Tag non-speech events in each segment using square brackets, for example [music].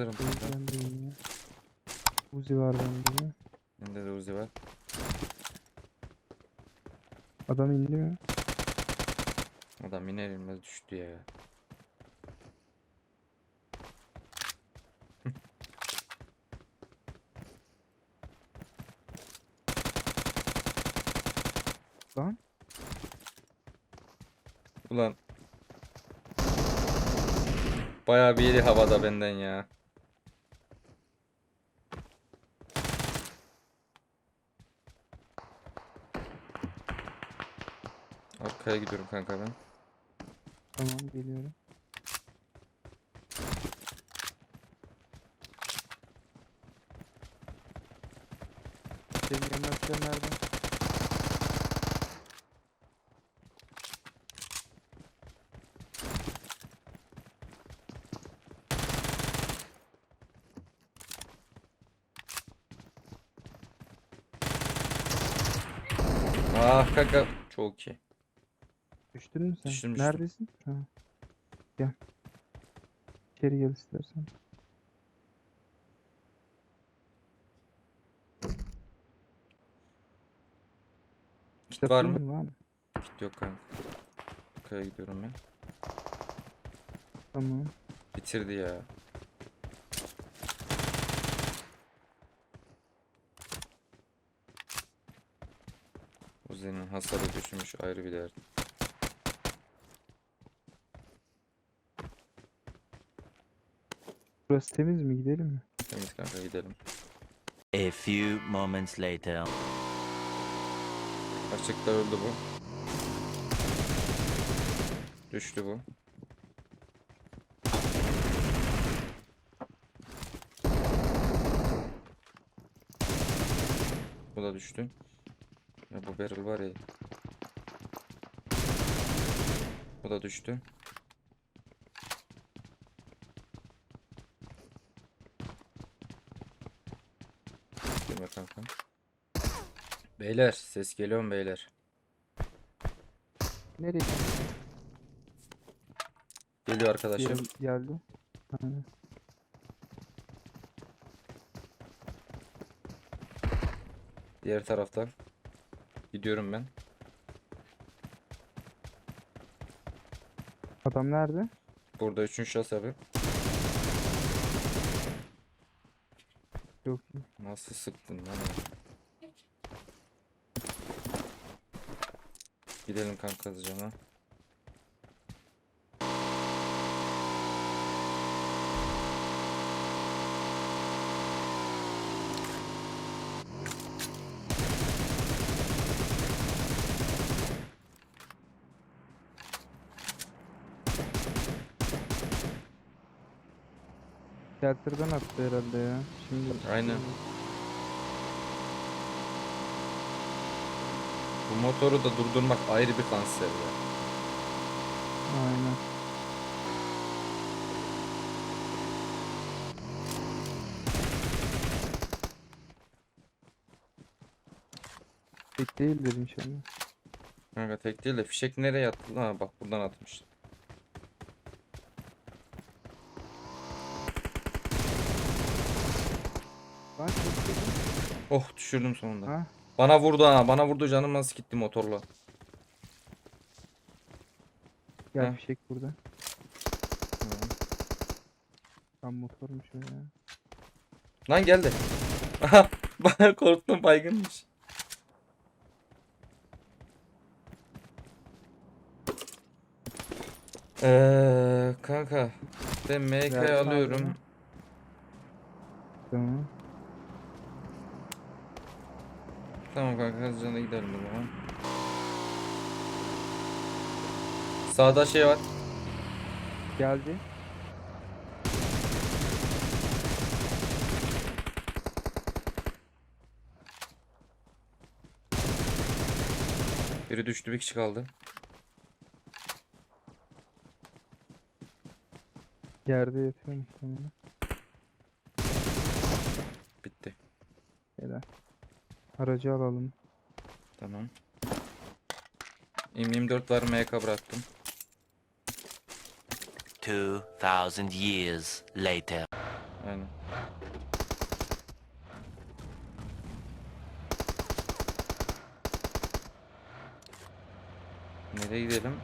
hazırım. Ben deyim ya. Uzi var bende de. Bende de Uzi var. Adam indi mi? Adam iner inmez düştü ya. [laughs] Lan. Ulan. Bayağı bir yeri havada benden ya. Arkaya gidiyorum kanka ben. Tamam geliyorum. Senin yemekler nerede? Ah kanka çok iyi. Düştün mü sen? Düştüm, düştüm. Neredesin? Ha. Gel. İçeri gel istersen. Kit var mı? Var mı? Kit yok kanka. Arkaya gidiyorum ben. Tamam. Bitirdi ya. Uzi'nin hasarı düşmüş ayrı bir dert. Burası temiz mi? Gidelim mi? Temiz kanka gidelim. A few moments later. Açıkta öldü bu. Düştü bu. Bu da düştü. Ya bu barrel var ya. Bu da düştü. Girme kanka. Beyler ses geliyor mu beyler? Nereye? Geliyor yere geldi. Aynen. Diğer taraftan. Gidiyorum ben. Adam nerede? Burada üçüncü şahıs abi. Yok. Nasıl sıktın lan? Gidelim kanka hızlıca. Shelter'dan attı herhalde ya. Şimdi Aynen. Bu motoru da durdurmak ayrı bir kanser ya. Aynen. Tek değildir inşallah. Kanka tek değil de fişek nereye attı lan? Ha, bak buradan atmış. Bak çok kötü. Oh düşürdüm sonunda. Ha? Bana vurdu ha. Bana vurdu canım nasıl gitti motorla. Gel Ha. fişek burada. Tam motormuş o ya. Lan geldi. Aha [laughs] bana korktum baygınmış. Eee kanka ben MK Verdim alıyorum. Tamam. Tamam kanka hızlıca gidelim o zaman. Sağda şey var. Geldi. Biri düştü bir kişi kaldı. Yerde yatıyorum. Bitti. Helal. Aracı alalım. Tamam. M24 var MK bıraktım. 2000 years later. Aynen. Nereye gidelim?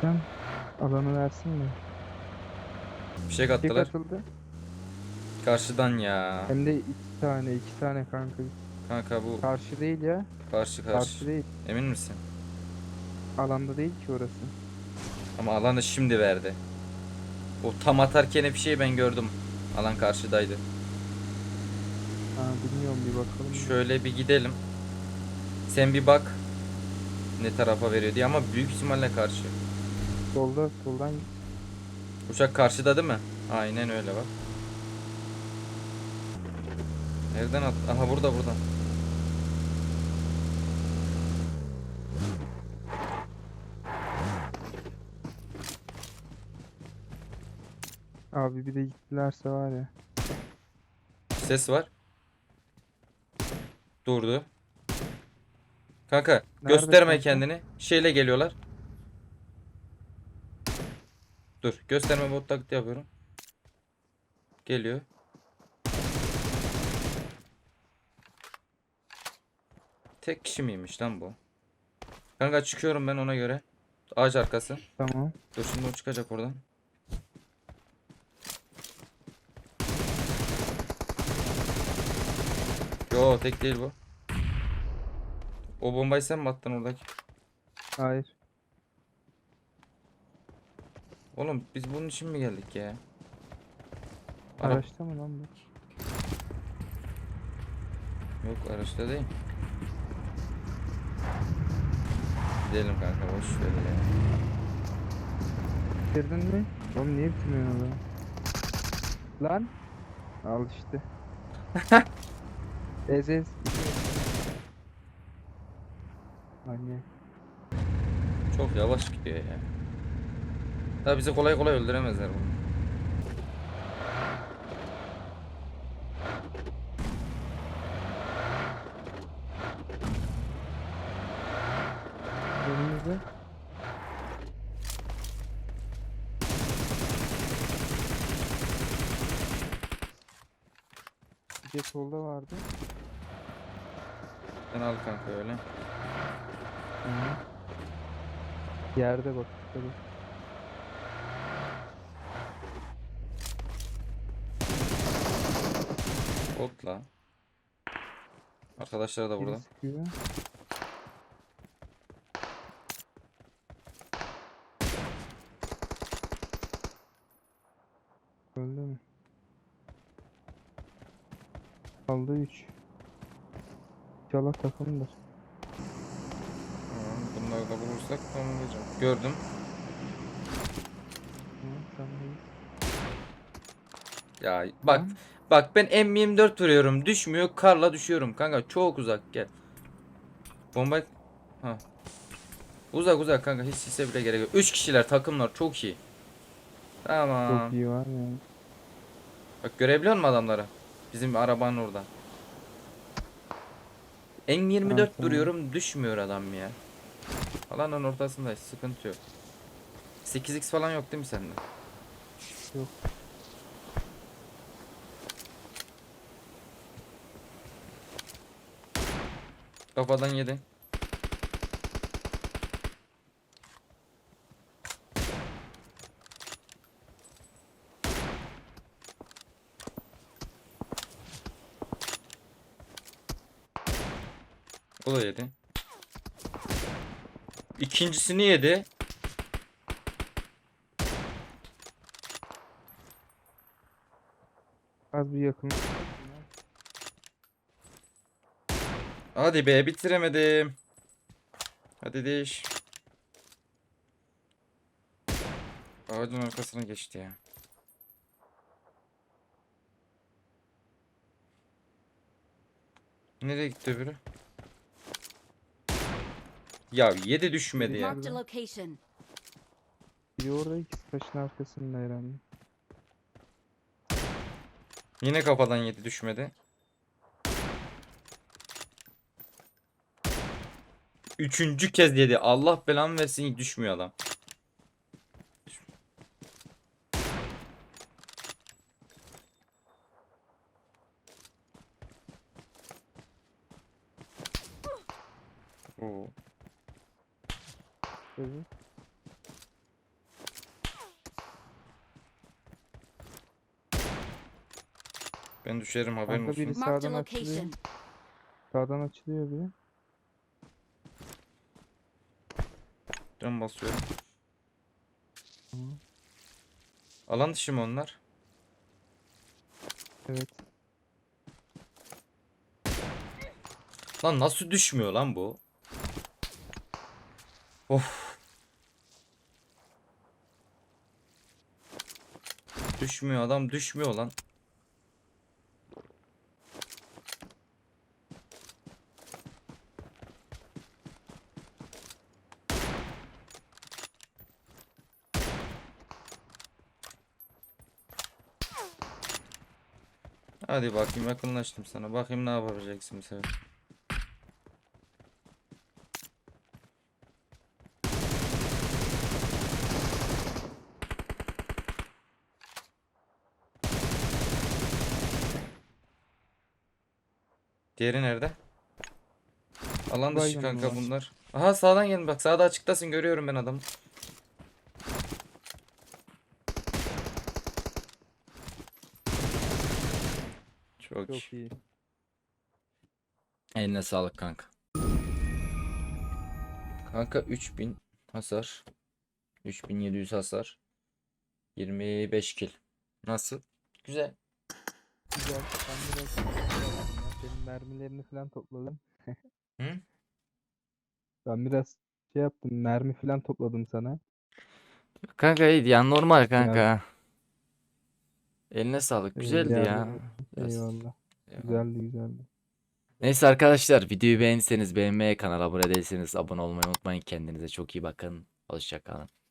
Sen alanı versin mi? Bir şey Tek kattılar. atıldı. Karşıdan ya. Hem de iki tane, iki tane kanka. Kanka bu Karşı değil ya. karşı Karşı karşı. değil. Emin misin? Alanda değil ki orası. Ama alanı şimdi verdi. O tam atarken bir şey ben gördüm. Alan karşıdaydı. Ha bilmiyorum bir bakalım. Şöyle bir gidelim. Sen bir bak. Ne tarafa veriyor diye ama büyük ihtimalle karşı. Solda, soldan Uçak karşıda değil mi? Aynen öyle bak. Nereden at? Aha burada burada. Abi bir de gittilerse var ya. Ses var. Durdu. Kanka Nerede gösterme kanka? kendini. Şeyle geliyorlar. Dur gösterme bot taklidi yapıyorum. Geliyor. Tek kişi miymiş lan bu? Kanka çıkıyorum ben ona göre. Ağaç arkası. Tamam. Dur şimdi o çıkacak oradan. Yo tek değil bu. O bombayı sen mi attın oradaki? Hayır. Oğlum biz bunun için mi geldik ya? Ara- Araçta mı lan bu? Yok araçta değil. Gidelim kanka boş ver ya. Bitirdin mi? Oğlum niye bitirmiyorsun zaman? Lan. Al işte. [laughs] Ez ez. Manyak. Çok yavaş gidiyor ya. Tabi bizi kolay kolay öldüremezler bunu. Önümüzde. Bir de solda vardı. Sen al kanka öyle. Hı. Yerde bak. Tabii. Botla. Arkadaşlar da burada. sıkıyor. Öldü mü? Kaldı 3. İnşallah takımdır. Bunları da bulursak tamamlayacağım. Gördüm. Hı, sendeyiz. Ya bak Tamam. bak ben M24 vuruyorum. Düşmüyor. Karla düşüyorum. Kanka çok uzak gel. Bomba ha. Uzak uzak kanka hiç sise bile gerek yok. 3 kişiler takımlar çok iyi. Tamam. Çok iyi var ya. Bak görebiliyor musun adamları? Bizim arabanın orada. M24 Ha, tamam. duruyorum düşmüyor adam ya. Alanın ortasında hiç sıkıntı yok. 8x falan yok değil mi sende? Yok. Kafadan yedin. O da yedi. İkincisini yedi. Az bir yakın. Hadi be bitiremedim. Hadi değiş. Ağacın arkasına geçti ya. Nereye gitti öbürü? Ya yedi düşmedi ya. Marked a location. Biri orada ikisi taşın arkasında herhalde. Yine kafadan yedi düşmedi. Üçüncü kez yedi. Allah belamı versin düşmüyor adam. Oo. Ben düşerim haberin Kanka biri olsun. Marked a sağdan açılıyor. location. Sağdan açılıyor biri. Can basıyorum. Alan dışı mı onlar? Evet. Lan nasıl düşmüyor lan bu? Of. Düşmüyor adam düşmüyor lan. Hadi bakayım yakınlaştım sana. Bakayım ne yapabileceksin sefer. Diğeri nerede? Alan dışı kanka bunlar. bunlar. Aha sağdan gelin bak sağda açıktasın görüyorum ben adamı. Çok, Çok iyi. Eline sağlık kanka. Kanka 3000 hasar. 3700 hasar. 25 kill. Nasıl? Güzel. Güzel. Ben biraz senin mermilerini falan topladım. Hı? [laughs] Ben biraz şey yaptım. Mermi falan topladım sana. Kanka iyiydi ya normal kanka. Eline sağlık. İyi, Güzeldi ya. Biraz- Eyvallah. Eyvallah. Güzeldi güzeldi. Neyse arkadaşlar videoyu beğendiyseniz beğenmeye kanala abone değilseniz abone olmayı unutmayın. Kendinize çok iyi bakın. Hoşçakalın.